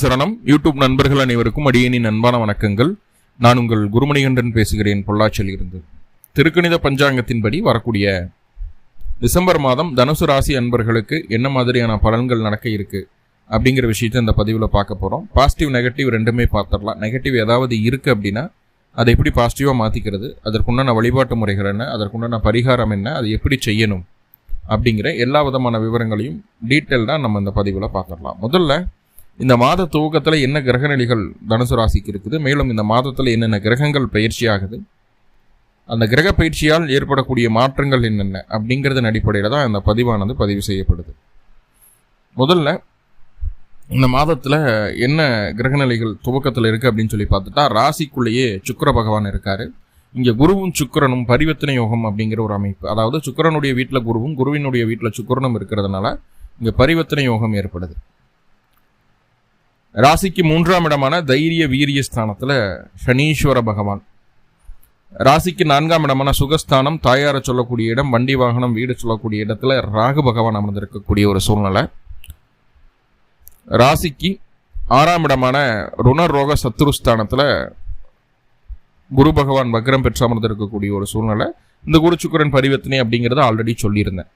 சரணம். யூடியூப் நண்பர்கள் அனைவருக்கும் அடியேனின் அன்பான வணக்கங்கள். நான் உங்கள் குருமணிகண்டன் பேசுகிறேன் பொள்ளாச்சியில் இருந்து திருக்கணித பஞ்சாங்கத்தின்படி வரக்கூடிய டிசம்பர் மாதம் தனுசு ராசி அன்பர்களுக்கு என்ன மாதிரியான பலன்கள் நடக்க இருக்கு அப்படிங்கிற விஷயத்த இந்த பதிவில் பார்க்க போகிறோம் பாசிட்டிவ் நெகட்டிவ் ரெண்டுமே பார்த்துடலாம். நெகட்டிவ் ஏதாவது இருக்குது அப்படின்னா அதை எப்படி பாசிட்டிவாக மாற்றிக்கிறது அதற்குண்டான வழிபாட்டு முறைகள் என்ன அதற்குண்டான பரிகாரம் என்ன அது எப்படி செய்யணும் அப்படிங்கிற எல்லா விதமான விவரங்களையும் டீட்டெயில்டாக நம்ம இந்த பதிவில் பார்த்துடலாம். முதல்ல இந்த மாத துவக்கத்தில் என்ன கிரகநிலைகள் தனுசு ராசிக்கு இருக்குது மேலும் இந்த மாதத்தில் என்னென்ன கிரகங்கள் பயிற்சி ஆகுது அந்த கிரக பயிற்சியால் ஏற்படக்கூடிய மாற்றங்கள் என்னென்ன அப்படிங்கிறதன் அடிப்படையில் தான் இந்த பதிவானது பதிவு செய்யப்படுது. முதல்ல இந்த மாதத்தில் என்ன கிரகநிலைகள் துவக்கத்தில் இருக்குது அப்படின்னு சொல்லி பார்த்துட்டா ராசிக்குள்ளேயே சுக்கிர பகவான் இருக்கார். இங்கே குருவும் சுக்கிரனும் பரிவர்த்தனை யோகம் அப்படிங்கிற ஒரு அமைப்பு. அதாவது சுக்கிரனுடைய வீட்டில் குருவும் குருவினுடைய வீட்டில் சுக்கிரனும் இருக்கிறதுனால இங்கே பரிவர்த்தனை யோகம் ஏற்படுது. ராசிக்கு மூன்றாம் இடமான தைரிய வீரிய ஸ்தானத்தில் சனீஸ்வர பகவான். ராசிக்கு நான்காம் இடமான சுகஸ்தானம் தாயாரை சொல்லக்கூடிய இடம் வண்டி வாகனம் வீடு சொல்லக்கூடிய இடத்துல ராகு பகவான் அமர்ந்திருக்கக்கூடிய ஒரு சூழ்நிலை. ராசிக்கு ஆறாம் இடமான ருணரோக சத்துருஸ்தானத்தில் குரு பகவான் வக்ரம் பெற்று அமர்ந்திருக்கக்கூடிய ஒரு சூழ்நிலை. இந்த குரு சுக்கரன் பரிவர்த்தனை அப்படிங்கிறத ஆல்ரெடி சொல்லியிருந்தேன்.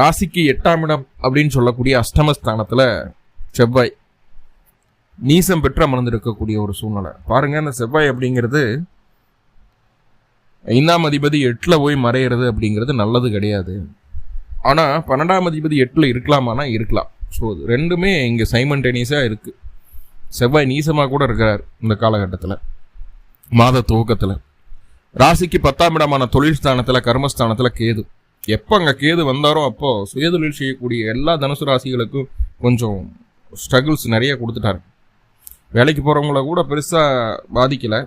ராசிக்கு எட்டாம் இடம் அப்படின்னு சொல்லக்கூடிய அஷ்டமஸ்தானத்தில் செவ்வாய் நீசம் பெற்று அமர்ந்திருக்கக்கூடிய ஒரு சூழ்நிலை. பாருங்க அந்த செவ்வாய் அப்படிங்கிறது ஐந்தாம் அதிபதி எட்டில் போய் மறையிறது அப்படிங்கிறது நல்லது கிடையாது. ஆனால் பன்னெண்டாம் அதிபதி எட்டில் இருக்கலாமானா இருக்கலாம். ஸோ ரெண்டுமே இங்கே சைமன்டேனியஸாக இருக்குது செவ்வாய் நீசமாக கூட இருக்கிறார் இந்த காலகட்டத்தில் மாத துவக்கத்தில். ராசிக்கு பத்தாம் இடமான தொழில் ஸ்தானத்தில் கர்மஸ்தானத்தில் கேது. எப்போ அங்கே கேது வந்தாரோ அப்போது சுயதொழில் செய்யக்கூடிய எல்லா தனுசு ராசிகளுக்கும் கொஞ்சம் ஸ்ட்ரகிள்ஸ் நிறைய கொடுத்துட்டாரு. வேலைக்கு போகிறவங்கள கூட பெருசாக பாதிக்கலை.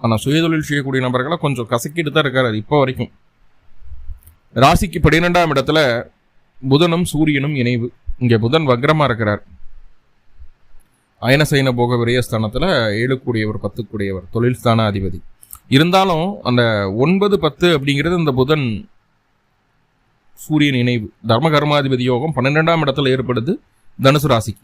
ஆனால் சுயதொழில் செய்யக்கூடிய நபர்களை கொஞ்சம் கசக்கிட்டு தான் இருக்கார் இப்போ வரைக்கும். ராசிக்கு பன்னிரெண்டாம் இடத்துல புதனும் சூரியனும் இணைவு. இங்கே புதன் வக்ரமாக இருக்கிறார். அயனசைன போக விரயஸ்தானத்தில் ஏழுக்கூடியவர் பத்துக்கூடியவர் தொழில் ஸ்தான அதிபதி இருந்தாலும் அந்த ஒன்பது பத்து அப்படிங்கிறது இந்த புதன் சூரியன் இணைவு. தர்ம கர்மாதிபதி யோகம் பன்னிரெண்டாம் இடத்துல ஏற்படுது தனுசு ராசிக்கு.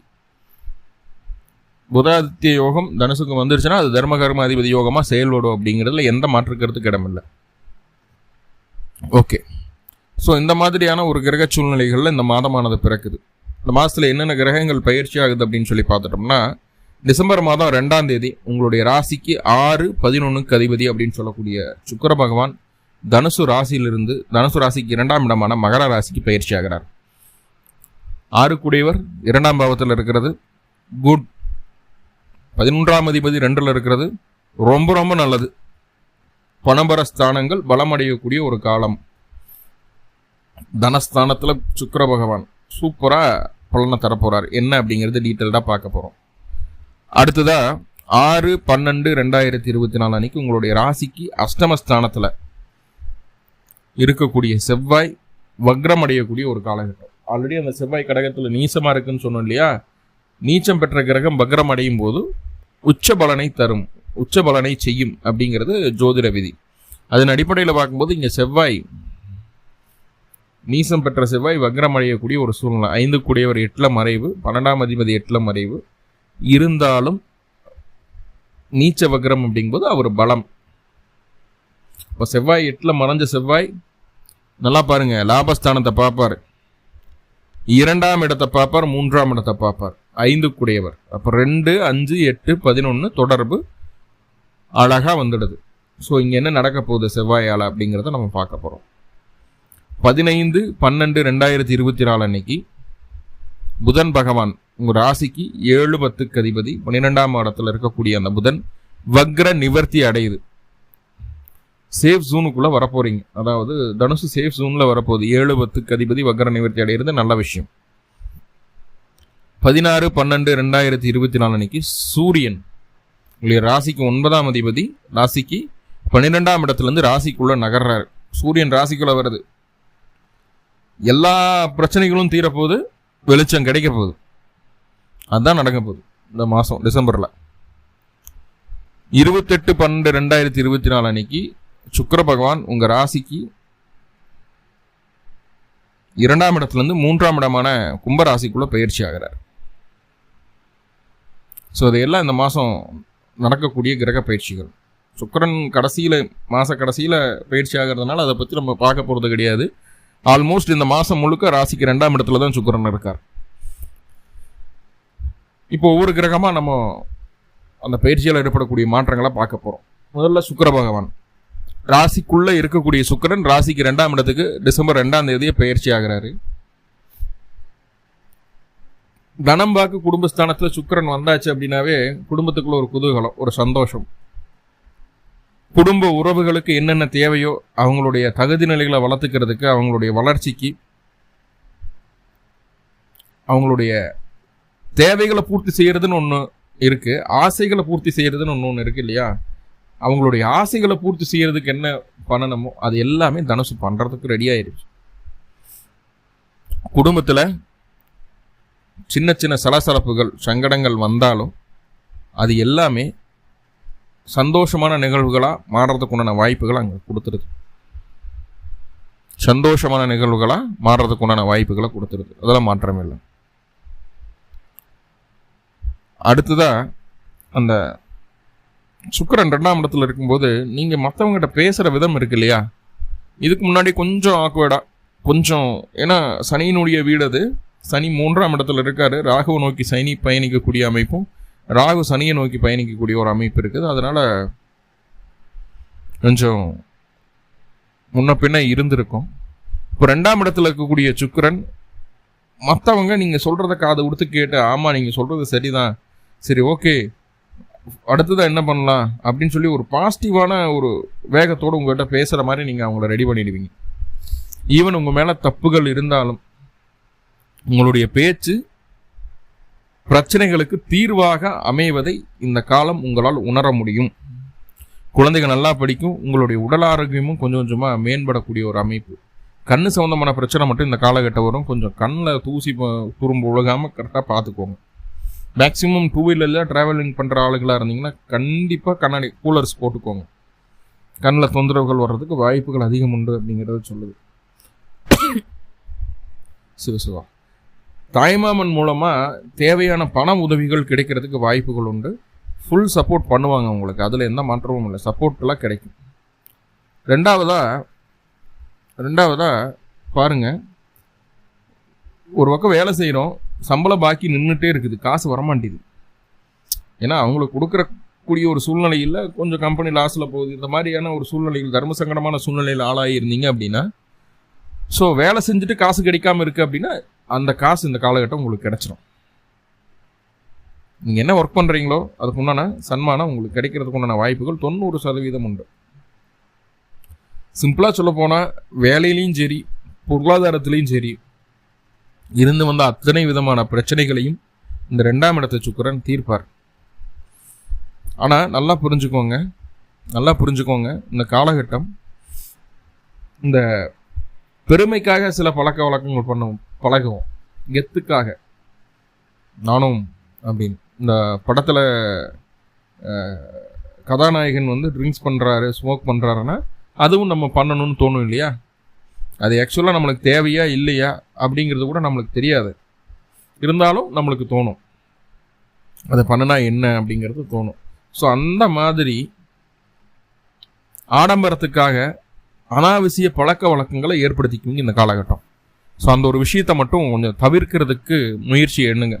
புதாதித்ய யோகம் தனுசுக்கு வந்துருச்சுன்னா அது தர்ம கர்ம அதிபதி யோகமாக செயல்படும் அப்படிங்கிறதுல எந்த மாற்று கருத்துக்கு இடமில்லை. ஓகே ஸோ இந்த மாதிரியான ஒரு கிரக சூழ்நிலைகளில் இந்த மாதமானது பிறக்குது. இந்த மாதத்தில் என்னென்ன கிரகங்கள் பயிற்சி ஆகுது அப்படின்னு சொல்லி பார்த்துட்டோம்னா டிசம்பர் மாதம் ரெண்டாம் தேதி உங்களுடைய ராசிக்கு ஆறு பதினொன்றுக்கு அதிபதி அப்படின்னு சொல்லக்கூடிய சுக்கர பகவான் தனுசு ராசியிலிருந்து தனுசு ராசிக்கு இரண்டாம் இடமான மகர ராசிக்கு பயிற்சி ஆகிறார். ஆறு கூடியவர் இரண்டாம் பாவத்தில் இருக்கிறது. குட் பதினொன்றாம் அதிபதி ரெண்டில் இருக்கிறது. ரொம்ப ரொம்ப நல்லது. பணபர ஸ்தானங்கள் பலமடையக்கூடிய ஒரு காலம். தனஸ்தானத்தில் சுக்கர பகவான். சூப்பராக பலனை தரப்போகிறார் என்ன அப்படிங்கிறது டீட்டெயில்டாக பார்க்க போகிறோம் அடுத்ததாக ஆறு பன்னெண்டு ரெண்டாயிரத்தி இருபத்தி நாலு அன்னைக்கு உங்களுடைய ராசிக்கு அஷ்டமஸ்தானத்தில் இருக்கக்கூடிய செவ்வாய் வக்ரம் அடையக்கூடிய ஒரு காலகட்டம். ஆல்ரெடி அந்த செவ்வாய் கடகத்தில் நீசமாக இருக்குன்னு சொன்னோம் இல்லையா? நீச்சம் பெற்ற கிரகம் வக்ரம் அடையும் போது உச்ச பலனை தரும் உச்ச பலனை செய்யும் அப்படிங்கிறது ஜோதிட விதி. அதன் அடிப்படையில் பார்க்கும்போது இங்கே செவ்வாய் நீசம் பெற்ற செவ்வாய் வக்ரம் அடையக்கூடிய ஒரு சூழ்நிலை. ஐந்து கூடியவர் எட்டில் மறைவு பன்னெண்டாம் அதிபதி எட்டில் மறைவு. இருந்தாலும் நீச்ச வக்ரம் அப்படிங்கும்போது அவர் பலம். இப்போ செவ்வாய் எட்டில் மறைஞ்ச செவ்வாய் நல்லா பாருங்க லாபஸ்தானத்தை பார்ப்பார். இரண்டாம் இடத்தை பார்ப்பார் மூன்றாம் இடத்தை பார்ப்பார். ஐந்து குடையவர் அப்போ ரெண்டு அஞ்சு எட்டு பதினொன்று தொடர்பு அழகாக வந்துடுது. ஸோ இங்கே என்ன நடக்க போகுது செவ்வாயால் அப்படிங்கிறத நம்ம பார்க்க போகிறோம் பதினைந்து பன்னெண்டு ரெண்டாயிரத்தி இருபத்தி நாலு அன்னைக்கு புதன் பகவான் உங்கள் ராசிக்கு ஏழு பத்துக்கு அதிபதி பன்னிரெண்டாம் இடத்துல இருக்கக்கூடிய அந்த புதன் வக்ர நிவர்த்தி அடையுது. சேஃப் ஜோனுக்குள்ளே வரப்போகிறீங்க அதாவது தனுசு சேஃப் ஜோனில் வரப்போகுது. ஏழு பத்துக்கு அதிபதி வக்ர நிவர்த்தி அடைகிறது நல்ல விஷயம். பதினாறு பன்னெண்டு ரெண்டாயிரத்தி இருபத்தி நாலு அன்னைக்கு சூரியன். உங்களுடைய ராசிக்கு ஒன்பதாம் அதிபதி ராசிக்கு பன்னிரெண்டாம் இடத்துலேருந்து ராசிக்குள்ளே நகர்றாரு. சூரியன் ராசிக்குள்ளே வருது. எல்லா பிரச்சனைகளும் தீரப்போகுது வெளிச்சம் கிடைக்க போகுது. அதுதான் நடக்க போகுது இந்த மாதம் டிசம்பரில். இருபத்தெட்டு பன்னெண்டு ரெண்டாயிரத்தி இருபத்தி நாலு அன்னைக்கு சுக்கர பகவான் உங்கள் ராசிக்கு இரண்டாம் இடத்துலேருந்து மூன்றாம் இடமான கும்பராசிக்குள்ளே பயிற்சி ஆகிறார். ஸோ இதையெல்லாம் இந்த மாதம் நடக்கக்கூடிய கிரக பயிற்சிகள். சுக்கரன் கடைசியில் மாத கடைசியில் பயிற்சி ஆகிறதுனால அதை பற்றி நம்ம பார்க்க போகிறது கிடையாது. ஆல்மோஸ்ட் இந்த மாதம் முழுக்க ராசிக்கு ரெண்டாம் இடத்துல தான் சுக்கரன் இருக்கார். இப்போ ஒவ்வொரு கிரகமாக நம்ம அந்த பயிற்சியால் ஏற்படக்கூடிய மாற்றங்களை பார்க்க போகிறோம் முதல்ல சுக்கர பகவான். ராசிக்குள்ளே இருக்கக்கூடிய சுக்கிரன் ராசிக்கு ரெண்டாம் இடத்துக்கு டிசம்பர் ரெண்டாம் தேதியே பயிற்சி ஆகிறாரு. தனம்பாக்கு குடும்பஸ்தானத்தில் சுக்கிரன் வந்தாச்சு அப்படின்னாவே குடும்பத்துக்குள்ள ஒரு குதூகலம் ஒரு சந்தோஷம். குடும்ப உறவுகளுக்கு என்னென்ன தேவையோ அவங்களுடைய தகுதி நிலைகளை வளர்த்துக்கிறதுக்கு அவங்களுடைய வளர்ச்சிக்கு அவங்களுடைய தேவைகளை பூர்த்தி செய்யறதுன்னு ஒன்று இருக்கு. ஆசைகளை பூர்த்தி செய்யறதுன்னு ஒன்று ஒன்று இருக்கு இல்லையா? அவங்களுடைய ஆசைகளை பூர்த்தி செய்யறதுக்கு என்ன பண்ணணுமோ அது எல்லாமே தனுசு பண்றதுக்கு ரெடி ஆயிடுச்சு குடும்பத்தில் சின்ன சின்ன சலசலப்புகள் சங்கடங்கள் வந்தாலும் அது எல்லாமே சந்தோஷமான நிகழ்வுகளாக மாறுறதுக்குண்டான வாய்ப்புகள் அங்கே கொடுத்துருது. சந்தோஷமான நிகழ்வுகளாக மாறுறதுக்குண்டான வாய்ப்புகளை கொடுத்துருது. அதெல்லாம் மாற்றமே இல்லை. அடுத்ததாக அந்த சுக்கரன் ரெண்டாம் இடத்துல இருக்கும்போது நீங்கள் மற்றவங்ககிட்ட பேசுகிற விதம் இருக்கு இல்லையா? இதுக்கு முன்னாடி கொஞ்சம் ஆக்வேர்டாக கொஞ்சம் ஏன்னா சனியினுடைய வீடு அது. சனி மூன்றாம் இடத்துல இருக்காரு. ராகுவை நோக்கி சனி பயணிக்கக்கூடிய அமைப்பும் ராகு சனியை நோக்கி பயணிக்கக்கூடிய ஒரு அமைப்பு இருக்குது. அதனால் கொஞ்சம் முன்ன பின்ன இருந்திருக்கும். இப்போ ரெண்டாம் இடத்துல இருக்கக்கூடிய சுக்கரன் மற்றவங்க நீங்கள் சொல்கிறத காதை கொடுத்து கேட்டு ஆமாம் நீங்கள் சொல்கிறது சரிதான். சரி ஓகே. அடுத்ததாக என்ன பண்ணலாம்? அப்படின்னு சொல்லி ஒரு பாசிட்டிவான ஒரு வேகத்தோடு உங்கள்கிட்ட பேசுகிற மாதிரி நீங்கள் அவங்கள ரெடி பண்ணிடுவீங்க. ஈவன் உங்கள் மேலே தப்புகள் இருந்தாலும் உங்களுடைய பேச்சு பிரச்சனைகளுக்கு தீர்வாக அமைவதை இந்த காலம் உங்களால் உணர முடியும். குழந்தைகள் நல்லா படிக்கும் உங்களுடைய உடல் ஆரோக்கியமும் கொஞ்சம் கொஞ்சமாக மேம்படக்கூடிய ஒரு அமைப்பு. கண் சம்மந்தமான பிரச்சனை மட்டும் இந்த காலகட்டம் வரும். கொஞ்சம் கண்ணில் தூசி துரும்பு ஒழுகாமல் கரெக்டாக பார்த்துக்கோங்க. மேக்ஸிமம் டூ வீலரில் ட்ராவலிங் பண்ணுற ஆளுகளாக இருந்தீங்கன்னா கண்டிப்பாக கண்ணாடி கூலர்ஸ் போட்டுக்கோங்க. கண்ணில் தொந்தரவுகள் வர்றதுக்கு வாய்ப்புகள் அதிகம் உண்டு அப்படிங்கிறத சொல்லுது. சிவசிவா. தாய்மாமன் மூலமாக தேவையான பண உதவிகள் கிடைக்கிறதுக்கு வாய்ப்புகள் உண்டு. ஃபுல் சப்போர்ட் பண்ணுவாங்க உங்களுக்கு. அதில் எந்த மாற்றமும் இல்லை. சப்போர்ட்டெல்லாம் கிடைக்கும். ரெண்டாவதாக ரெண்டாவதாக பாருங்கள் ஒரு பக்கம் வேலை செய்கிறோம் சம்பளம் பாக்கி நின்றுட்டே இருக்குது. காசு வரமாட்டேது ஏன்னா அவங்களுக்கு கொடுக்குற கூடிய ஒரு சூழ்நிலையில் கொஞ்சம் கம்பெனி லாஸில் போகுது. இந்த மாதிரியான ஒரு சூழ்நிலையில் தர்ம சங்கடமான சூழ்நிலையில் ஆளாகி இருந்தீங்க அப்படின்னா ஸோ வேலை செஞ்சுட்டு காசு கிடைக்காம இருக்குது அப்படின்னா அந்த காசு இந்த காலகட்டம் உங்களுக்கு கிடச்சிரும். நீங்கள் என்ன ஒர்க் பண்ணுறீங்களோ அதுக்கு உண்டான சன்மானம் உங்களுக்கு கிடைக்கிறதுக்கு உண்டான வாய்ப்புகள் தொண்ணூறு சதவீதம் உண்டு. சிம்பிளாக சொல்ல போனால் வேலையிலையும் சரி பொருளாதாரத்துலேயும் சரி இருந்து வந்த அத்தனை விதமான பிரச்சனைகளையும் இந்த ரெண்டாம் இடத்தை சுக்கரன் தீர்ப்பார். ஆனால் நல்லா புரிஞ்சுக்கோங்க நல்லா புரிஞ்சுக்கோங்க இந்த காலகட்டம் இந்த பெருமைக்காக சில பழக்க வழக்கங்கள் பண்ணுவோம் பழகுவோம். கெத்துக்காக நானும் அப்படின்னு. இந்த படத்தில் கதாநாயகன் வந்து ட்ரிங்க்ஸ் பண்ணுறாரு ஸ்மோக் பண்ணுறாருன்னா அதுவும் நம்ம பண்ணணும்னு தோணும் இல்லையா? அது ஆக்சுவலாக நம்மளுக்கு தேவையா இல்லையா? அப்படிங்கிறது கூட நம்மளுக்கு தெரியாது. இருந்தாலும் நம்மளுக்கு தோணும். அதை பண்ணினா என்ன அப்படிங்கிறது தோணும். ஸோ அந்த மாதிரி ஆடம்பரத்துக்காக அனாவசிய பழக்க வழக்கங்களை ஏற்படுத்திக்குவீங்க இந்த காலகட்டம். ஸோ அந்த ஒரு விஷயத்தை மட்டும் கொஞ்சம் தவிர்க்கிறதுக்கு முயற்சி எண்ணுங்க.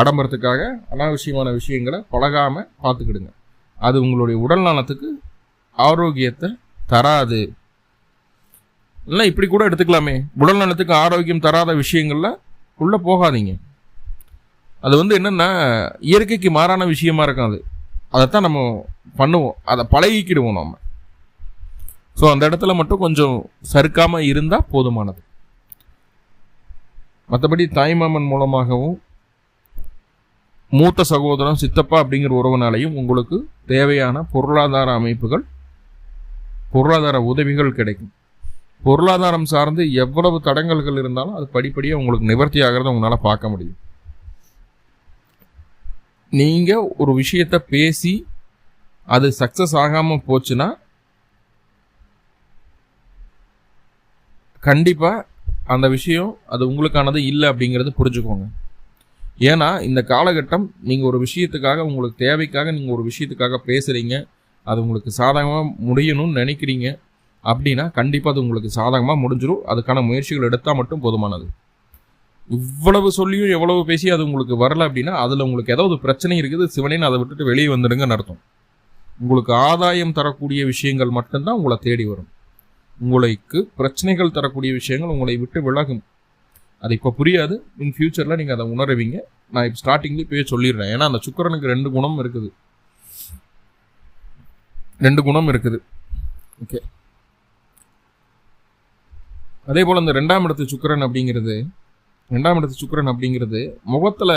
ஆடம்பரத்துக்காக அனாவசியமான விஷயங்களை பழகாமல் பார்த்துக்கிடுங்க. அது உங்களுடைய உடல் நலத்துக்கு ஆரோக்கியத்தை தராது. இல்லை இப்படி கூட எடுத்துக்கலாமே. உடல் நலத்துக்கு ஆரோக்கியம் தராத விஷயங்களில் உள்ளே போகாதீங்க. அது வந்து என்னென்னா இயற்கைக்கு மாறான விஷயமா இருக்கும் அது. அதைத்தான் நம்ம பண்ணுவோம். அதை பழகிக்கிடுவோம் நம்ம ஸோ அந்த இடத்துல மட்டும் கொஞ்சம் சறுக்காமல் இருந்தால் போதுமானது. மற்றபடி தாய்மாமன் மூலமாகவும் மூத்த சகோதரம் சித்தப்பா அப்படிங்கிற உறவுனாலையும் உங்களுக்கு தேவையான பொருளாதார அமைப்புகள் பொருளாதார உதவிகள் கிடைக்கும். பொருளாதாரம் சார்ந்து எவ்வளவு தடங்கல்கள் இருந்தாலும் அது படிப்படியாக உங்களுக்கு நிவர்த்தி ஆகிறத உங்களால் பார்க்க முடியும். நீங்கள் ஒரு விஷயத்த பேசி அது சக்ஸஸ் ஆகாமல் போச்சுன்னா கண்டிப்பாக அந்த விஷயம் அது உங்களுக்கானது இல்லை அப்படிங்கிறத புரிஞ்சுக்கோங்க. ஏன்னா இந்த காலகட்டம் நீங்கள் ஒரு விஷயத்துக்காக உங்களுக்கு தேவைக்காக நீங்கள் ஒரு விஷயத்துக்காக பேசுகிறீங்க அது உங்களுக்கு சாதகமாக முடியணும்னு நினைக்கிறீங்க. அப்படின்னா கண்டிப்பாக அது உங்களுக்கு சாதகமாக முடிஞ்சிடும் அதுக்கான முயற்சிகள் எடுத்தால் மட்டும் போதுமானது. இவ்வளவு சொல்லியும் எவ்வளவு பேசி அது உங்களுக்கு வரல அப்படின்னா அதில் உங்களுக்கு ஏதாவது பிரச்சனை இருக்குது சிவனேன்னு அதை விட்டுட்டு வெளியே வந்துடுங்கன்னு அர்த்தம். உங்களுக்கு ஆதாயம் தரக்கூடிய விஷயங்கள் மட்டும்தான் உங்களை தேடி வரும். உங்களுக்கு பிரச்சனைகள் தரக்கூடிய விஷயங்கள் உங்களை விட்டு விலகும். அது இப்போ புரியாது. இன் ஃபியூச்சரில் நீங்கள் அதை உணருவீங்க. நான் இப்போ ஸ்டார்டிங்லேயே போய் சொல்லிடுறேன். ஏன்னா அந்த சுக்கரனுக்கு ரெண்டு குணம் இருக்குது. ரெண்டு குணம் இருக்குது. ஓகே அதே போல் இந்த ரெண்டாம் இடத்து சுக்கரன் அப்படிங்கிறது ரெண்டாம் இடத்து சுக்கரன் அப்படிங்கிறது முகத்தில்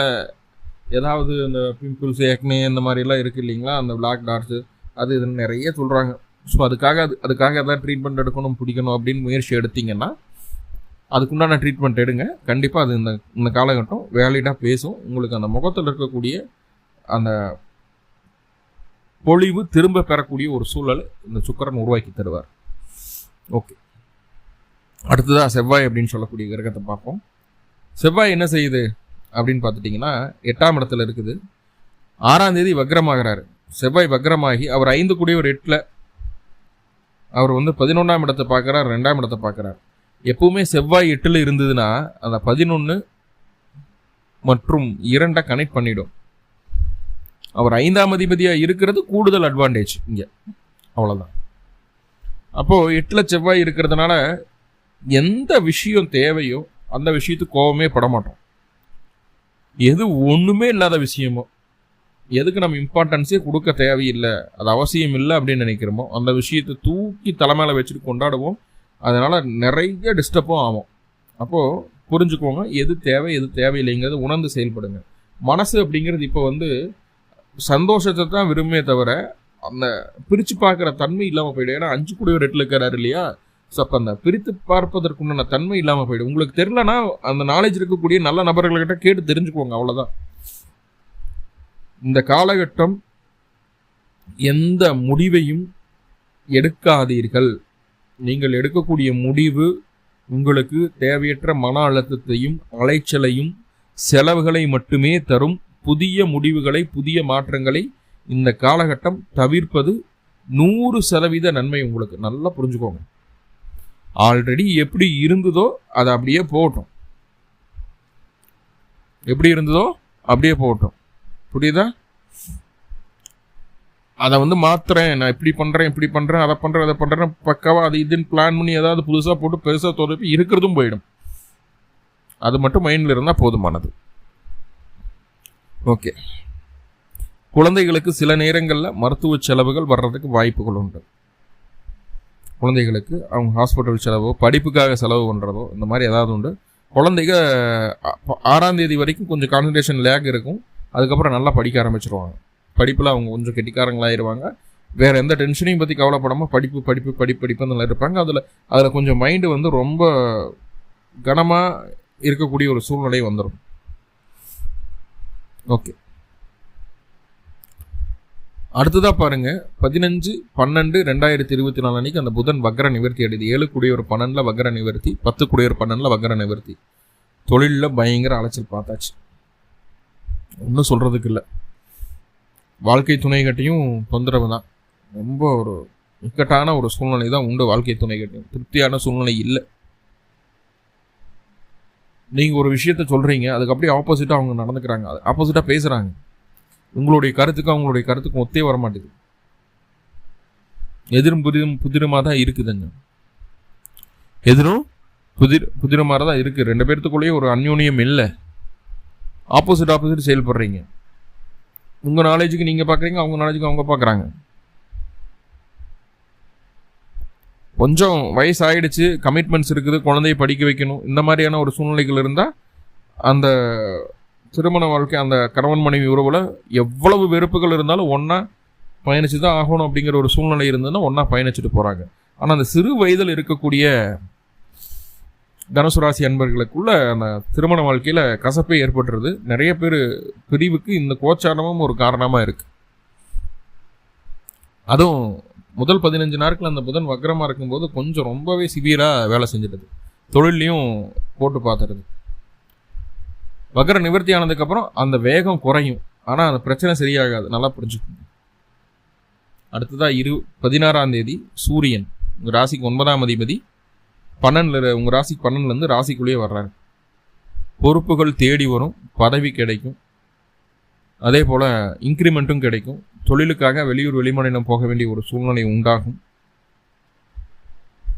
ஏதாவது இந்த பிம்பிள்ஸ் ஏக்னே இந்த மாதிரிலாம் இருக்குது இல்லைங்களா? அந்த பிளாக் டாட்ஸு அது இதுன்னு நிறைய சொல்கிறாங்க ஸோ அதுக்காக அது அதுக்காக எதாவது ட்ரீட்மெண்ட் எடுக்கணும் பிடிக்கணும் அப்படின்னு முயற்சி எடுத்தீங்கன்னா அதுக்குண்டான ட்ரீட்மெண்ட் எடுங்க. கண்டிப்பாக அது இந்த இந்த காலகட்டம் வேலிடாக பேசும். உங்களுக்கு அந்த முகத்தில் இருக்கக்கூடிய அந்த பொழிவு திரும்ப பெறக்கூடிய ஒரு சூழல் இந்த சுக்கரன் உருவாக்கி தருவார். ஓகே அடுத்ததாக செவ்வாய் அப்படின்னு சொல்லக்கூடிய கிரகத்தை பார்ப்போம். செவ்வாய் என்ன செய்யுது அப்படின்னு பார்த்துட்டிங்கன்னா எட்டாம் இடத்துல இருக்குது. ஆறாம் தேதி வக்ரமாகிறாரு. செவ்வாய் வக்ரமாகி அவர் ஐந்து கூடிய ஒரு எட்டில் அவர் வந்து பதினொன்றாம் இடத்தை பார்க்குறார் ரெண்டாம் இடத்தை பார்க்குறார். எப்பவுமே செவ்வாய் எட்டில் இருந்ததுன்னா அந்த பதினொன்று மற்றும் இரண்டை கனெக்ட் பண்ணிடும். அவர் ஐந்தாம் அதிபதியாக இருக்கிறது கூடுதல் அட்வான்டேஜ் இங்கே. அவ்வளோதான் அப்போது எட்டில் செவ்வாய் இருக்கிறதுனால எந்த விஷயம் தேவையோ அந்த விஷயத்துக்கு கோபமே பட மாட்டோம். எது ஒன்றுமே இல்லாத விஷயமோ எதுக்கு நம்ம இம்பார்ட்டன்ஸே கொடுக்க தேவையில்லை? அது அவசியம் இல்லை அப்படின்னு நினைக்கிறோமோ? அந்த விஷயத்தை தூக்கி தலைமையில் வச்சுட்டு கொண்டாடுவோம். அதனால் நிறைய டிஸ்டர்பும் ஆகும். அப்போது புரிஞ்சுக்கோங்க எது தேவை எது தேவையில்லைங்கிறது உணர்ந்து செயல்படுங்க. மனசு அப்படிங்கிறது இப்போ வந்து சந்தோஷத்தை தான் விரும்பே தவிர அந்த பிரித்து பார்க்குற தன்மை இல்லாமல் போயிடும். ஏன்னா அஞ்சு கூடிய ரெட்டில் இருக்கிறாரு இல்லையா? ஸோ அப்போ அந்த பிரித்து பார்ப்பதற்குண்டான தன்மை இல்லாமல் போயிடும். உங்களுக்கு தெரிலனா அந்த நாலேஜ் இருக்கக்கூடிய நல்ல நபர்கள்கிட்ட கேட்டு தெரிஞ்சுக்கோங்க அவ்வளோதான் இந்த காலகட்டம் எந்த முடிவையும் எடுக்காதீர்கள். நீங்கள் எடுக்கக்கூடிய முடிவு உங்களுக்கு தேவையற்ற மன அழுத்தத்தையும் அலைச்சலையும் செலவுகளை மட்டுமே தரும். புதிய முடிவுகளை புதிய மாற்றங்களை இந்த காலகட்டம் தவிர்ப்பது நூறு சதவீத நன்மை உங்களுக்கு. நல்லா புரிஞ்சுக்கோங்க. ஆல்ரெடி எப்படி இருந்ததோ அதை அப்படியே போகட்டும். எப்படி இருந்ததோ அப்படியே போகட்டும். புரியுதா? அதை வந்து மாத்துறேன். நான் இப்படி பண்ணுறேன் இப்படி பண்ணுறேன் அதை பண்ணுறேன் அதை பண்ணுறேன் பக்காவாக அது இதுன்னு பிளான் பண்ணி ஏதாவது புதுசாக போட்டு பெருசாக தொடர்பு இருக்கிறதும் போயிடும். அது மட்டும் மைண்டில் இருந்தால் போதுமானது. ஓகே குழந்தைகளுக்கு சில நேரங்களில் மருத்துவ செலவுகள் வர்றதுக்கு வாய்ப்புகள் உண்டு. குழந்தைகளுக்கு அவங்க ஹாஸ்பிட்டல் செலவோ படிப்புக்காக செலவு பண்ணுறதோ இந்த மாதிரி ஏதாவது உண்டு. குழந்தைங்க ஆறாம் தேதி வரைக்கும் கொஞ்சம் கான்சன்ட்ரேஷன் லேக் இருக்கும். அதுக்கப்புறம் நல்லா படிக்க ஆரம்பிச்சிருவாங்க. படிப்பில் அவங்க கொஞ்சம் கெட்டிக்காரங்களாயிருவாங்க. வேறு எந்த டென்ஷனையும் பற்றி கவலைப்படாமல் படிப்பு படிப்பு படிப்பு படிப்பு அந்த இருப்பாங்க. அதில் அதில் கொஞ்சம் மைண்டு வந்து ரொம்ப கனமாக இருக்கக்கூடிய ஒரு சூழ்நிலை வந்துடும் ஓகே அடுத்ததாக பாருங்கள் பதினஞ்சு பன்னெண்டு ரெண்டாயிரத்தி இருபத்தி நாலு அன்னைக்கு அந்த புதன் வக்கர நிவர்த்தி அடையுது. ஏழு குடியோர் பன்னெண்டில் வக்கர நிவர்த்தி பத்து குடியொரு பன்னெண்டில் வக்கர நிவர்த்தி. தொழிலில் பயங்கர அலைச்சல் பார்த்தாச்சு. ஒன்றும் சொல்கிறதுக்கு இல்லை. வாழ்க்கை துணைகட்டையும் தொந்தரவு தான். ரொம்ப ஒரு இக்கட்டான ஒரு சூழ்நிலை தான் உண்டு வாழ்க்கை துணைகட்டியும் திருப்தியான சூழ்நிலை இல்லை. நீங்கள் ஒரு விஷயத்த சொல்கிறீங்க அதுக்கு அப்படியே ஆப்போசிட்டாக அவங்க நடந்துக்கிறாங்க. அது ஆப்போசிட்டாக பேசுகிறாங்க உங்களுடைய கருத்துக்கும் அவங்களுடைய கருத்துக்கும் ஒத்தே வர மாட்டேங்குது எதிரும் புதிரும் புதிரமாக தான் இருக்குதுங்க. எதிரும் புதிர் புதிரமாக தான் இருக்குது ரெண்டு பேர்த்துக்குள்ளேயே ஒரு அந்யோன்யம் இல்லை. ஆப்போசிட் ஆப்போசிட் செயல்படுறீங்க. உங்கள் நாலேஜுக்கு நீங்கள் பார்க்குறீங்க அவங்க நாலேஜுக்கு அவங்க பார்க்குறாங்க கொஞ்சம் வயசு ஆயிடுச்சு கமிட்மெண்ட்ஸ் இருக்குது குழந்தைய படிக்க வைக்கணும் இந்த மாதிரியான ஒரு சூழ்நிலைகள் இருந்தால் அந்த திருமண வாழ்க்கை அந்த கணவன் மனைவி உறவில் எவ்வளவு வெறுப்புகள் இருந்தாலும் ஒன்றா பயணிச்சு தான் ஆகணும் அப்படிங்கிற ஒரு சூழ்நிலை இருந்ததுன்னா ஒன்றா பயணிச்சுட்டு போகிறாங்க ஆனால் அந்த சிறு வயதில் இருக்கக்கூடிய தனுசு ராசி அன்பர்களுக்குள்ள அந்த திருமண வாழ்க்கையில் கசப்பை ஏற்பட்டுறது நிறைய பேர் பிரிவுக்கு இந்த கோச்சாரமும் ஒரு காரணமாக இருக்குது அதுவும் முதல் பதினஞ்சு நாட்கள் அந்த புதன் வக்கரமாக இருக்கும்போது கொஞ்சம் ரொம்பவே சிவியராக வேலை செஞ்சிடுது தொழிலையும் போட்டு பார்த்துருது. வக்கர நிவர்த்தி ஆனதுக்கப்புறம் அந்த வேகம் குறையும். ஆனால் அந்த பிரச்சனை சரியாகாது. நல்லா புரிஞ்சுக்கோங்க. அடுத்ததாக இரு பதினாறாம் தேதி சூரியன். ராசிக்கு ஒன்பதாம் அதிபதி. பன்னெண்டில் உங்கள் ராசிக்கு பன்னெண்டுலேருந்து ராசிக்குள்ளேயே வர்றாரு. பொறுப்புகள் தேடி வரும் பதவி கிடைக்கும். அதே போல் இன்க்ரிமெண்ட்டும் கிடைக்கும். தொழிலுக்காக வெளியூர் வெளிமாநிலம் போக வேண்டிய ஒரு சூழ்நிலை உண்டாகும்.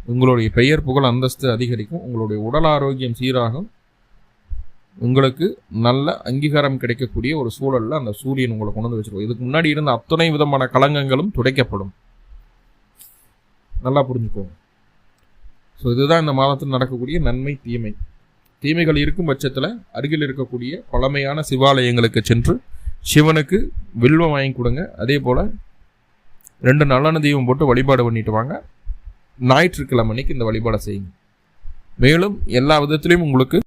உங்களுடைய பெயர் புகழ் அந்தஸ்து அதிகரிக்கும். உங்களுடைய உடல் ஆரோக்கியம் சீராகும். உங்களுக்கு நல்ல அங்கீகாரம் கிடைக்கக்கூடிய ஒரு சூழலில் அந்த சூரியன் உங்களை கொண்டு வந்து வச்சிருக்கும் இதுக்கு முன்னாடி இருந்த அத்தனை விதமான களங்கங்களும் துடைக்கப்படும். நல்லா புரிஞ்சுக்கோங்க. ஸோ இதுதான் இந்த மாதத்தில் நடக்கக்கூடிய நன்மை தீமை. தீமைகள் இருக்கும் பட்சத்தில் அருகில் இருக்கக்கூடிய பழமையான சிவாலயங்களுக்கு சென்று சிவனுக்கு வில்வம் வாங்கி கொடுங்க. அதே போல் ரெண்டு நல்லெண்ண தீபம் போட்டு வழிபாடு பண்ணிட்டு வாங்க. ஞாயிற்றுக்கிழமை அன்னைக்கு இந்த வழிபாடை செய்யுங்க. மேலும் எல்லா விதத்திலையும் உங்களுக்கு